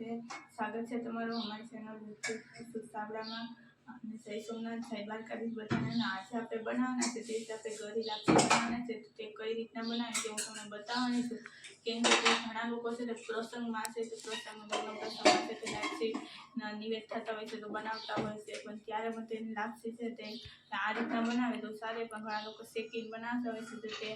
છે. સ્વાગત છે તમારું અમારી ચેનલ સુસાબડામાં અને જય સોમનાથ, જય દ્વારકાધીશ બધાને. આજે આપણે બનાવવાના છે તે રીતે આપણે ગરી લાપસી બનાવવાના છે, તે કઈ રીતના બનાવે તે હું તમને બતાવવાની છું. કેમ કે ઘણા લોકો છે તે પ્રસંગમાં છે તે પ્રસંગમાં પ્રસંગમાં છે તે નિવેદ થતા હોય છે તો બનાવતા હોય છે, પણ ત્યારે પણ તેની લાપસી છે તે આ રીતના બનાવે તો સારી, પણ ઘણા લોકો શેકીને બનાવતા હોય છે તો તે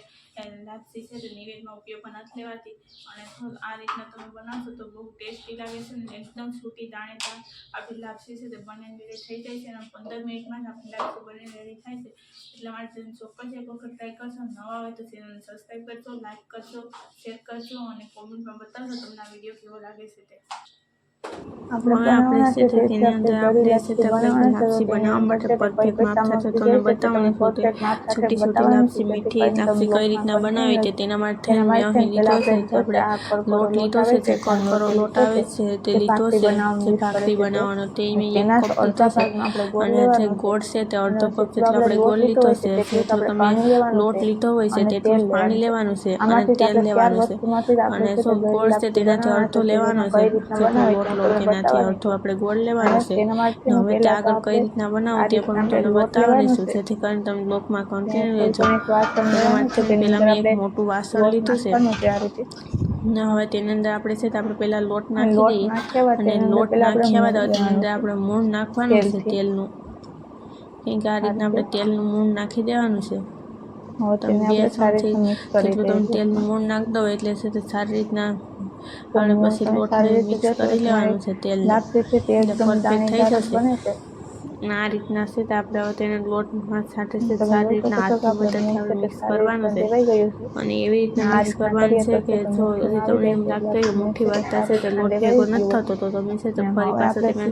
લાપસી છે તે નિવેદમાં ઉપયોગમાં નથી લેવાતી. અને આ રીતના તમે બનાવશો તો બહુ ટેસ્ટી લાગે છે ને એકદમ છૂટી દાણેદાર આપણી લાપસી છે તે બને રેડી થઈ જાય છે અને પંદર મિનિટમાં જ આપણી લાપસી બને રેડી થાય છે. એટલા માટે તેને ચોક્કસ એક વખત ટ્રાય કરશો. નવા હોય તો ચેનલને સબસ્ક્રાઈબ કરજો લાઈક કરજો શેર કરજો અને કોમેન્ટમાં બતાવશો તમને આ વીડિયો કેવો લાગે છે તે. આપણે હવે આપણે બનાવવાના છે છે તે તે તેની અંદર આપણે છે તે લાપસી બનાવવા માટે પરફેક્ટ માપ સાથે તમને બતાવવાની છું તે છોટી છોટી લાપસી મીઠી લાપસી કઈ રીતના બનાવી તે તેના માટે મેં અહીં લીધો છે આપણે લોટ લીધો છે તે લોટ આવે છે. તે લીધો છે જે ભાખરી બનાવવાનો તે મેં એક કપ લીધો છે ગોળ અને જે ગોળ છે તે અડધો કપ જેટલો આપણે ગોળ લીધો છે તે જેટલો તમે લોટ લીધો હોય છે તેટલું પાણી લેવાનું છે. અને તેલ લેવાનું છે જ અને જો ગોળ છે તેનાથી અડધો લેવાનો છે. જેટલો લોટ તેનાથી અડધો આપણે ગોળ લેવાનું છે. હવે તે આગળ કઈ રીતના આ બનાવું તે પણ હું તમને છે. જેથી કરીને તમે બ્લોગમાં કન્ટિન્યુ રહેજો. પહેલાં મેં એક મોટું વાસણ લીધું છે. ને હવે તેની અંદર આપણે છે તો આપણે પહેલાં લોટ નાખી દઈએ. અને લોટ નાખ્યા બાદ તેની અંદર આપણે મૂળ નાખવાનું છે. તેલનું. કેમ કે આ રીતના આપણે તેલનું મૂળ નાખી દેવાનું છે. બે જેટલું તમે દઈશું મૂળ નાખી દો એટલે છે સારી રીતના આપણે પછી લોટને મિક્સ કરી લેવાનું છે તેલને તે એટલે પરફેક્ટ થઈ જશે. બને છે. અને આ રીતના છે તો આપણે હવે તેને લોટમાં સાથે છે સારી રીતના હાથની મદદથી આપણે મિક્સ કરવાનું છે. અને એવી રીતના મિક્સ કરવાનું છે કે જો તમને એમ લાગતું હોય મુઠ્ઠી છે તે વાટતા આ છે તો લોટ ભેગો નથી થતો તો તમે છે તો ફરી પાછો તમે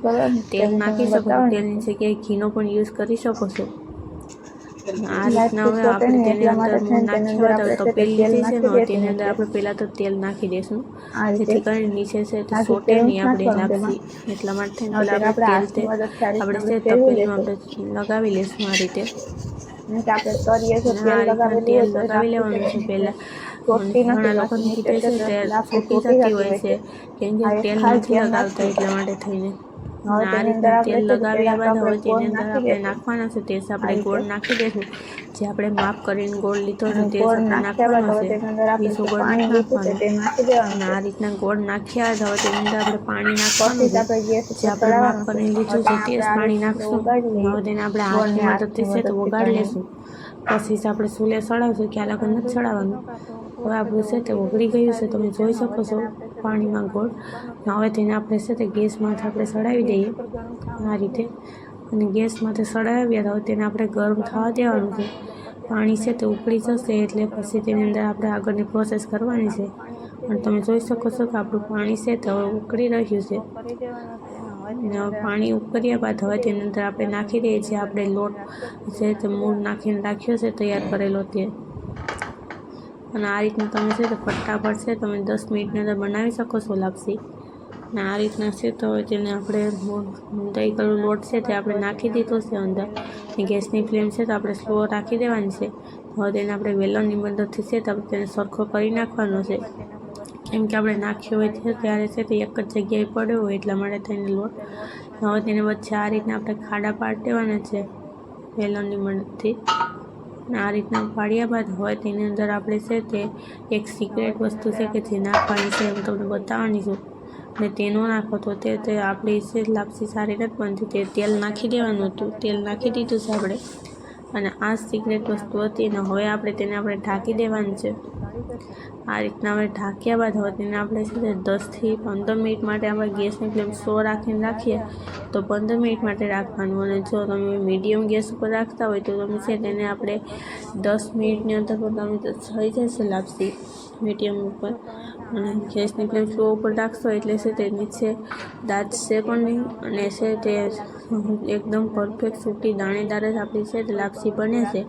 તેલ નાખી શકો તેલની જગ્યાએ ઘીનો પણ યુઝ કરી શકો છો. આ રીતના હવે આપણે તેની અંદર નાખ્યા આપણે છે ને નાખી તેની અંદર દેશું આપણે પહેલાં તો તેલ નાખી દઈશું. જેથી કરીને નીચે છે તે સોટે નહીં આપણી નાખવાનું એટલા માટે પહેલાં આપણે તેલ આપણે તે આપણે છે તપેલીમાં લગાવી લઈશું આ રીતે. તેલ લગાવી લેવાનું છે પહેલાં. ઘણા લોકોને કીધે છે જતી હોય છે. કેમ કે તેલ નથી લગાવતા એટલા માટે થઈને તેલ લગાવ્યા બાદ હવે તેની અંદર આપણે નાખવાના છે તે આપણે ગોળ નાખી દઈશું જે આપણે માફ કરીને ગોળ લીધો છે તે નાખવાનો છે. જે ગોળ નાખવાનું. અને આ રીતના ગોળ નાખ્યા હવે તેની અંદર આપણે પાણી નાખવાનું છે. જે આપણે માફ કરીને લીધું છે તે પાણી નાખશું. હવે તેને આપણે હાથની મદદથી છે તો વગાડી લેશું. પછી આપણે સૂલે સળાવશું કે આ લગન નથી ચડાવવાનું હવે આપણું છે તે ઓગળી ગયું છે તમે જોઈ શકો છો. પાણીમાં ગોળ. હવે તેને આપણે છે તે ગેસમાંથી આપણે સડાવી દઈએ આ રીતે. અને ગેસમાંથી સડાવ્યા હવે તેને આપણે ગરમ થવા દેવાનું છે. પાણી છે તે ઉકળી જશે એટલે પછી તેની અંદર આપણે આગળની પ્રોસેસ કરવાની છે. અને તમે જોઈ શકો છો કે આપણું પાણી છે તે હવે ઉકળી રહ્યું છે. અને હવે પાણી ઉકળ્યા બાદ હવે તેની અંદર આપણે નાખી દઈએ છીએ. આપણે લોટ છે તે મૂળ નાખીને રાખ્યો છે, તૈયાર કરેલો તે. અને આ રીતના તમે છે તે ફટાફટ છે તમે દસ મિનિટની અંદર બનાવી શકો છો લાપસી. અને આ રીતના છે તો તેને આપણે દહીં કરેલો લોટ છે તે આપણે નાખી દીધો છે અંદર. ગેસની ફ્લેમ છે તો આપણે સ્લો રાખી દેવાની છે. હવે તેને આપણે વેલણની મદદથી છે તો આપણે તેને સરખો કરી નાખવાનો છે. કેમ કે આપણે નાખ્યો હોય છે ત્યારે છે તે એક જ જગ્યાએ પડ્યો હોય એટલા માટે થઈને લોટ. હવે તેને વચ્ચે આ રીતના આપણે ખાડા પાડી દેવાના છે વેલણની મદદથી. આ રીતના પાડ્યા બાદ હોય તેની અંદર આપણે છે તે એક સિક્રેટ વસ્તુ છે કે જે નાખવાની છે હું તમને બતાવવાની છું. ને તેનો નાખો તે તે આપણી છે લાપસી સારી નથી બનતી. તે તેલ નાખી દેવાનું હતું. તેલ નાખી દીધું છે આપણે. અને આ સિક્રેટ વસ્તુ હતી અને હવે આપણે તેને આપણે ઢાંકી દેવાની છે. આ રીતના હવે ઢાંક્યા બાદ હવે તેને આપણે છે તે દસથી પંદર મિનિટ માટે આપણે ગેસની ફ્લેમ સો રાખીને રાખીએ તો પંદર મિનિટ માટે રાખવાનું અને જો તમે મીડિયમ ગેસ ઉપર રાખતા હોય તો તમે છે તેને આપણે દસ મિનિટની અંદર પણ તમે થઈ જશે લાપસી મીડિયમ ઉપર. અને ગેસની ફ્લેમ સો ઉપર રાખશો એટલે છે તે નીચે છે પણ નહીં અને છે તે એકદમ પરફેક્ટ સૂકી દાણેદાર જ આપણી છે લાપસી બને છે.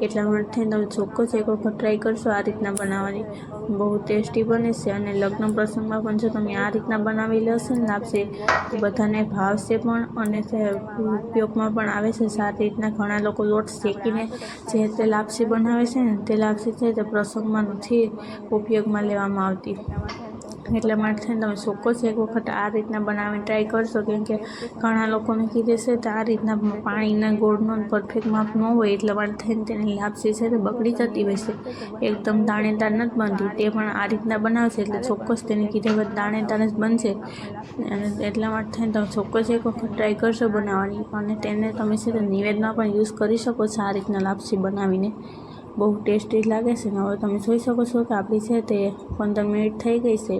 એટલા માટે તમે ચોક્કસ એક વખત ટ્રાય કરશો આ રીતના બનાવવાની. બહુ ટેસ્ટી બને છે અને લગ્ન પ્રસંગમાં પણ જો તમે આ રીતના બનાવી લેશો ને લાપસી, તો બધાને ભાવશે પણ અને ઉપયોગમાં પણ આવે છે. સારી રીતના ઘણા લોકો લોટ શેકીને જે તે લાપસી બનાવે છે ને તે લાપસી છે તે પ્રસંગમાં નથી ઉપયોગમાં લેવામાં આવતી. એટલા માટે થઈને તમે ચોક્કસ એક વખત આ રીતના બનાવીને ટ્રાય કરશો, કેમ કે ઘણા લોકોને કીધે છે તો આ રીતના પાણીના ગોળનો પરફેક્ટ માપ ન હોય એટલા માટે થઈને તેની લાપસી છે તે બગડી જતી હોય છે. એકદમ દાણેદાર નથી બનતી, તે પણ આ રીતના બનાવશે એટલે ચોક્કસ તેની કીધે વખત દાણેદાર જ બનશે. અને એટલા માટે થઈને તમે ચોક્કસ એક વખત ટ્રાય કરશો બનાવવાની અને તેને તમે છે તે નિવેદમાં પણ યુઝ કરી શકો છો આ રીતના લાપસી બનાવીને. બહુ ટેસ્ટી લાગે છે. ને હવે તમે જોઈ શકો છો કે આપણી છે તે પંદર મિનિટ થઈ ગઈ છે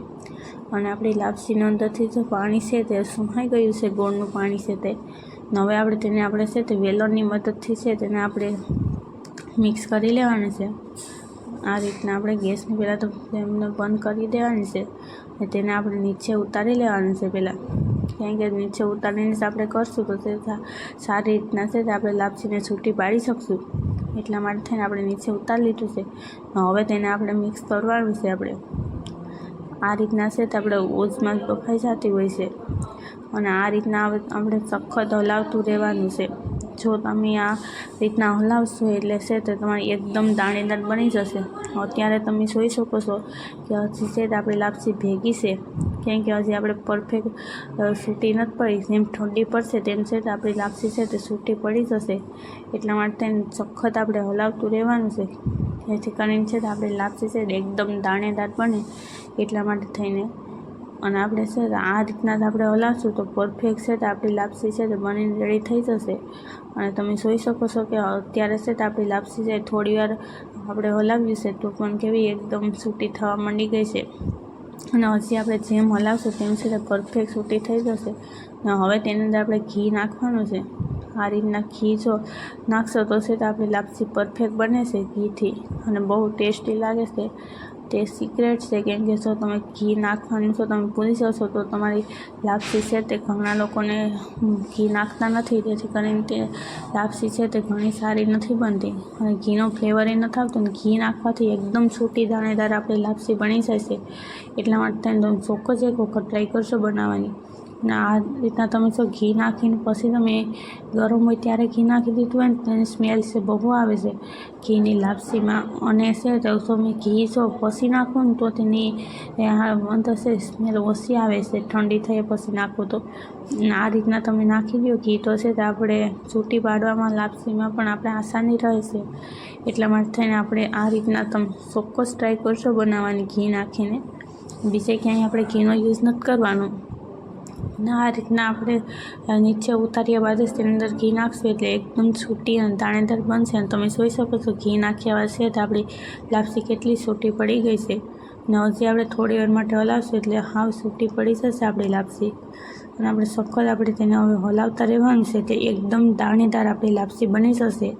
અને આપણી લાપસીની અંદરથી જે પાણી છે તે સુહાઈ ગયું છે, ગોળનું પાણી છે તે. હવે આપણે તેને આપણે છે તે વેલણની મદદથી છે તેને આપણે મિક્સ કરી લેવાનું છે. આ રીતના આપણે ગેસને પહેલાં તો ફ્લેમને બંધ કરી દેવાની છે અને તેને આપણે નીચે ઉતારી લેવાનું છે પહેલાં. કારણ કે નીચે ઉતારીને આપણે કરશું તો તે સારી રીતના છે તે આપણે લાપસીને છૂટી પાડી શકશું. એટલા માટે થઈને આપણે નીચે ઉતારી લીધું છે. હવે તેને આપણે મિક્સ કરવાનું છે આપણે. આ રીતના છે તો આપણે ઓઝમાં બફાઈ જતી હોય છે. અને આ રીતના આપણે સખત હલાવતું રહેવાનું છે. જો તમે આ રીતના હલાવશો એટલે છે તે તમારી એકદમ દાણેદાર બની જશે. અત્યારે તમે જોઈ શકો છો કે હજી છે આપણી લાપસી ભેગી છે. કેમ કે હજી આપણે પરફેક્ટ સૂટી નથી પડી. જેમ ઠંડી પડશે તેમ છે આપણી લાપસી છે તે સૂટી પડી જશે. એટલા માટે સખત આપણે હલાવતું રહેવાનું છે. જેથી કરીને છે આપણી લાપસી છે એકદમ દાણેદાર બને એટલા માટે થઈને અને આપણે છે આ રીતના જ આપણે હલાવશું તો પરફેક્ટ છે તો આપણી લાપસી છે તે બનીને રેડી થઈ જશે. અને તમે જોઈ શકો છો કે અત્યારે છે તો આપણી લાપસી છે થોડી વાર આપણે હલાવ્યું છે તો પણ કેવી એકદમ સૂટી થવા માંડી ગઈ છે. અને હજી આપણે જેમ હલાવશું તેમ છે તે પરફેક્ટ સૂટી થઈ જશે. ને હવે તેની અંદર આપણે ઘી નાખવાનું છે. આ રીતના ઘી જો નાખશો તો છે તો આપણી લાપસી પરફેક્ટ બને છે ઘીથી. અને બહુ ટેસ્ટી લાગે છે. તે સિક્રેટ છે કેમ કે જો તમે ઘી નાખવાનું છો તમે ભૂલી જશો તો તમારી લાપસી છે તે ઘણા લોકોને ઘી નાખતા નથી. તેથી કરીને તે લાપસી છે તે ઘણી સારી નથી બનતી. અને ઘીનો ફ્લેવર એ નથી આવતો ને ઘી નાખવાથી એકદમ છૂટી દાણેદાર આપણી લાપસી બની છે. એટલા માટે તમે ચોક્કસ એક વખત ટ્રાય કરશો બનાવવાની. ને આ રીતના તમે જો ઘી નાખીને પછી તમે ગરમ હોય ત્યારે ઘી નાખી દીધું હોય ને તેની સ્મેલ છે, બહુ આવે છે. ઘીની લાપસીમાં અને છે તો તમે ઘી જો પછી નાખો ને તો તેની અંદર છે સ્મેલ ઓછી આવે છે, ઠંડી થઈ પછી નાખો તો. આ રીતના તમે નાખી દો ઘી તો છે તો આપણે છૂટી પાડવામાં લાપસીમાં પણ આપણે આસાની રહેશે એટલા માટે થઈને આપણે આ રીતના તમે ચોક્કસ ટ્રાય કરશો બનાવવાની ઘી નાખીને. બીજે ક્યાંય આપણે ઘીનો યુઝ નથી કરવાનો. ને આ રીતના આપણે નીચે ઉતાર્યા બાદ જ તેની અંદર ઘી નાખશું એટલે એકદમ છૂટી અને દાણેદાર બનશે અને તમે જોઈ શકો છો ઘી નાખ્યા છે તો આપણી લાપસી કેટલી છૂટી પડી ગઈ છે. ને હજી આપણે થોડી વાર માટે હલાવશું એટલે હાવ છૂટી પડી જશે આપણી લાપસી. અને આપણે સખત આપણે તેને હવે હલાવતા રહેવાનું છે એટલે એકદમ દાણેદાર આપણી લાપસી બની જશે.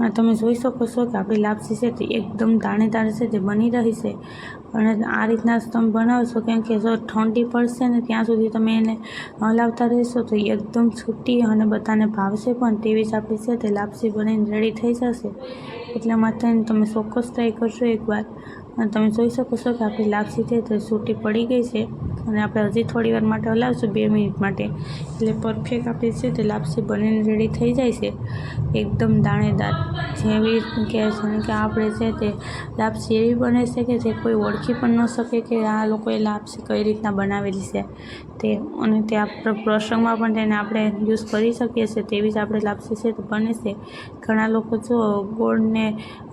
અને તમે જોઈ શકો છો કે આપણી લાપસી છે તે એકદમ દાણેદાર છે, તે બની રહી છે. અને આ રીતના તમે બનાવશો કેમ કે જો ઠંડી પડશે ને ત્યાં સુધી તમે એને હલાવતા રહેશો તો એકદમ છૂટી અને બધાને ભાવશે પણ તેવી જ આપણી છે તે લાપસી બનીને રેડી થઈ જશે. એટલા માટે તમે ચોક્કસ ટ્રાય કરશો એકવાર. અને તમે જોઈ શકો છો કે આપણી લાપસી છે તે સૂટી પડી ગઈ છે અને આપણે હજી થોડી વાર માટે હલાવશું, બે મિનિટ માટે. એટલે પરફેક્ટ આપણી છે તે લાપસી બનીને રેડી થઈ જાય છે. એકદમ દાણેદાર. જેવી કે છે કે આપણે છે તે લાપસી એવી બને છે કે જે કોઈ ઓળખી પણ ન શકે કે આ લોકોએ લાપસી કઈ રીતના બનાવેલી છે. તે અને તે આપણે પ્રસંગમાં પણ તેને આપણે યુઝ કરી શકીએ છીએ તેવી જ આપણે લાપસી છે તે બને છે. ઘણા લોકો જો ગોળને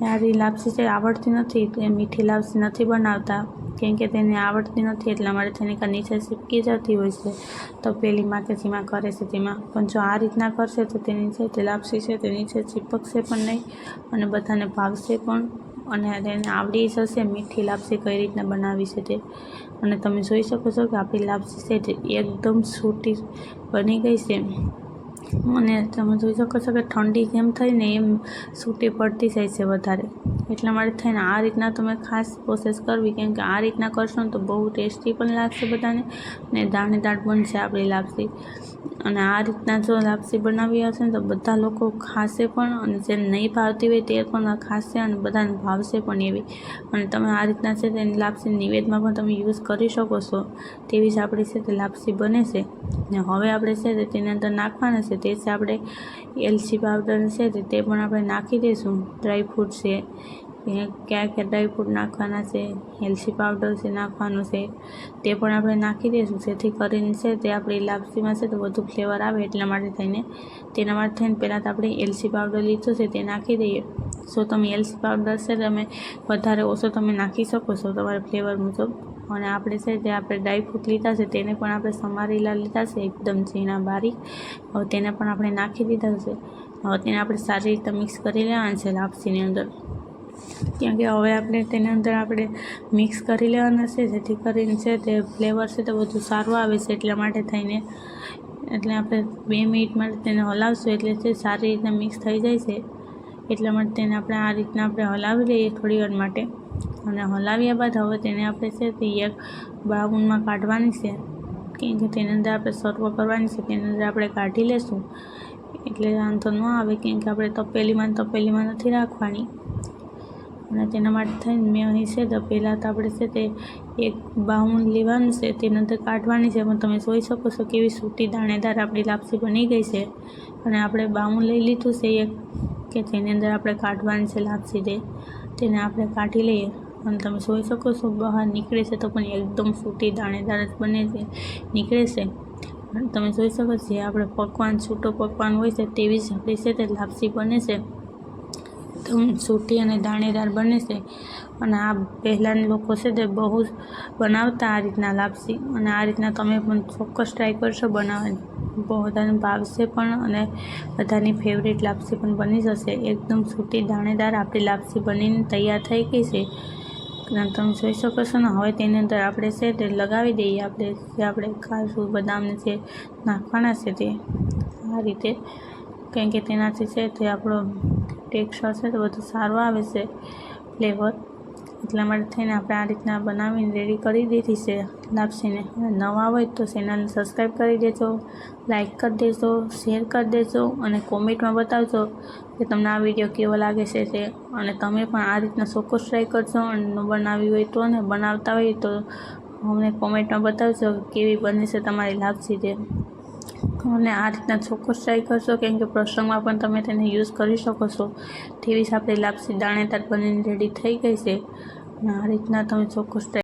આરી લાપસી છે આવડતી નથી, તે મીઠી લાપસી નથી બનાવતા, કેમ કે તેને આવડતી નથી, એટલા માટે તેને કાં નીચે ચીપકી જતી હોય છે. તો પેલીમાં કે જેમાં કરે છે તેમાં. પણ જો આ રીતના કરશે તો તેની તે લાપસી છે, તે નીચે ચીપકશે પણ નહીં, અને બધાને ભાવશે પણ, અને તેને આવડી જશે, મીઠી લાપસી કઈ રીતના બનાવી છે તે. અને તમે જોઈ શકો છો કે આપણી લાપસી છે એકદમ છૂટી બની ગઈ છે. અને તમે જોઈ શકો છો કે ઠંડી જેમ થઈને એમ સૂટી પડતી જાય છે વધારે. એટલા માટે થઈને આ રીતના તમે ખાસ પ્રોસેસ કરવી, કેમ કે આ રીતના કરશો ને તો બહુ ટેસ્ટી પણ લાગશે બધાને. ને દાણેદાર બનશે આપણી લાપસી. અને આ રીતના જો લાપસી બનાવી હશે ને તો બધા લોકો ખાશે પણ અને જે નહીં ભાવતી હોય તે પણ ખાશે અને બધાને ભાવશે પણ એવી. અને તમે આ રીતના છે તે લાપસી નિવેદમાં પણ તમે યુઝ કરી શકો છો. તેવી જ આપણી છે તે લાપસી બને છે. ને હવે આપણે છે તે તેની અંદર નાખવાના છે. તે છે આપણે એલચી પાવડર છે તે પણ આપણે નાખી દઈશું. ડ્રાય ફ્રૂટ છે. કે કયા કયા ડ્રાયફ્રૂટ નાખવાના છે હેલ્સી પાવડર છે નાખવાનું છે, તે પણ આપણે નાખી દઈશું. જેથી કરીને છે તે આપણી લાપસીમાં છે તો વધુ ફ્લેવર આવે એટલા માટે થઈને તેના માટે થઈને પહેલાં તો આપણે એલસી પાવડર લીધો છે તે નાખી દઈએ. સો તમે એલસી પાવડર છે તમે વધારે ઓછો તમે નાખી શકો છો તમારા ફ્લેવર મુજબ. અને આપણે છે જે આપણે ડ્રાયફ્રૂટ લીધા છે તેને પણ આપણે સમારેલા લીધા છે, એકદમ ઝીણા બારીક. તેને પણ આપણે નાખી દીધા છે. તેને આપણે સારી રીતે મિક્સ કરી લેવાના છે લાપસીની અંદર. કેમ કે હવે આપણે તેની અંદર આપણે મિક્સ કરી લેવાના છે, જેથી કરીને છે તે ફ્લેવર છે તે બધું સારું આવે છે એટલા માટે થઈને. એટલે આપણે બે મિનિટ માટે તેને હલાવશું એટલે તે સારી રીતના મિક્સ થઈ જાય છે. એટલા માટે તેને આપણે આ રીતના આપણે હલાવી લઈએ થોડી વાર માટે. અને હલાવ્યા બાદ હવે તેને આપણે છે તે એક બ્રાઉનમાં કાઢવાની છે. કેમ કે તેની અંદર આપણે સર્વ કરવાની છે, તેની અંદર આપણે કાઢી લેશું. એટલે વાંધો ન આવે કેમ કે આપણે તપેલીમાં તપેલીમાં નથી રાખવાની. અને તેના માટે થઈને મેં અહીં છે, તો પહેલાં તો આપણે છે તે એક બાઉન લેવાનું છે, તેની અંદર કાઢવાની છે, પણ તમે જોઈ શકો છો કેવી સૂટી દાણેદાર આપણી લાપસી બની ગઈ છે. અને આપણે બાઉન લઈ લીધું છે એક, કે જેની અંદર આપણે કાઢવાની છે લાપસી તે તેને આપણે કાઢી લઈએ. અને તમે જોઈ શકો છો બહાર નીકળે છે તો પણ એકદમ સૂટી દાણેદાર જ બને છે, નીકળે છે. તમે જોઈ શકો જે આપણે પકવાન, છૂટો પકવાન હોય છે, તેવી જ આપણી છે તે લાપસી બને છે. એકદમ સૂટી અને દાણેદાર બને છે. અને આ પહેલાંના લોકો છે તે બહુ જ બનાવતા આ રીતના લાપસી. અને આ રીતના તમે પણ ચોક્કસ ટ્રાય કરશો, બનાવવાની. બધાને ભાવશે પણ અને બધાની ફેવરેટ લાપસી પણ બની જશે. એકદમ સૂટી, દાણેદાર આપણી લાપસી બનીને તૈયાર થઈ ગઈ છે. તમે જોઈ શકો છો ને, હવે તેની અંદર આપણે છે તે લગાવી દઈએ આપણે, જે આપણે કાજુ, બદામને જે નાખવાના છે તે. આ રીતે. કેમ કે તેનાથી છે તે આપણો ટેક્સચર હશે તો બધું સારું આવે છે ફ્લેવર. એટલા માટે થઈને આપણે આ રીતના બનાવીને રેડી કરી દીધી છે લાપસીને. નવા હોય તો ચેનલને સબસ્ક્રાઈબ કરી દેજો લાઇક કરી દેજો શેર કરી દેજો અને કોમેન્ટમાં બતાવજો કે તમને આ વીડિયો કેવો લાગે છે તે. અને તમે પણ આ રીતના ચોક્કસ ટ્રાય કરજો અને ન બનાવી હોય તો ને બનાવતા હોય તો અમને કોમેન્ટમાં બતાવજો કેવી બને છે તમારી લાપસી તે. અને આ રીતના ચોક્કસ ટ્રાય કરશો, કેમ કે પ્રસંગમાં પણ તમે તેને યુઝ કરી શકો છો. તેવી જ આપણી લાપસી દાણેદાર બનીને રેડી થઈ ગઈ છે. અને આ રીતના તમે ચોક્કસ ટ્રાય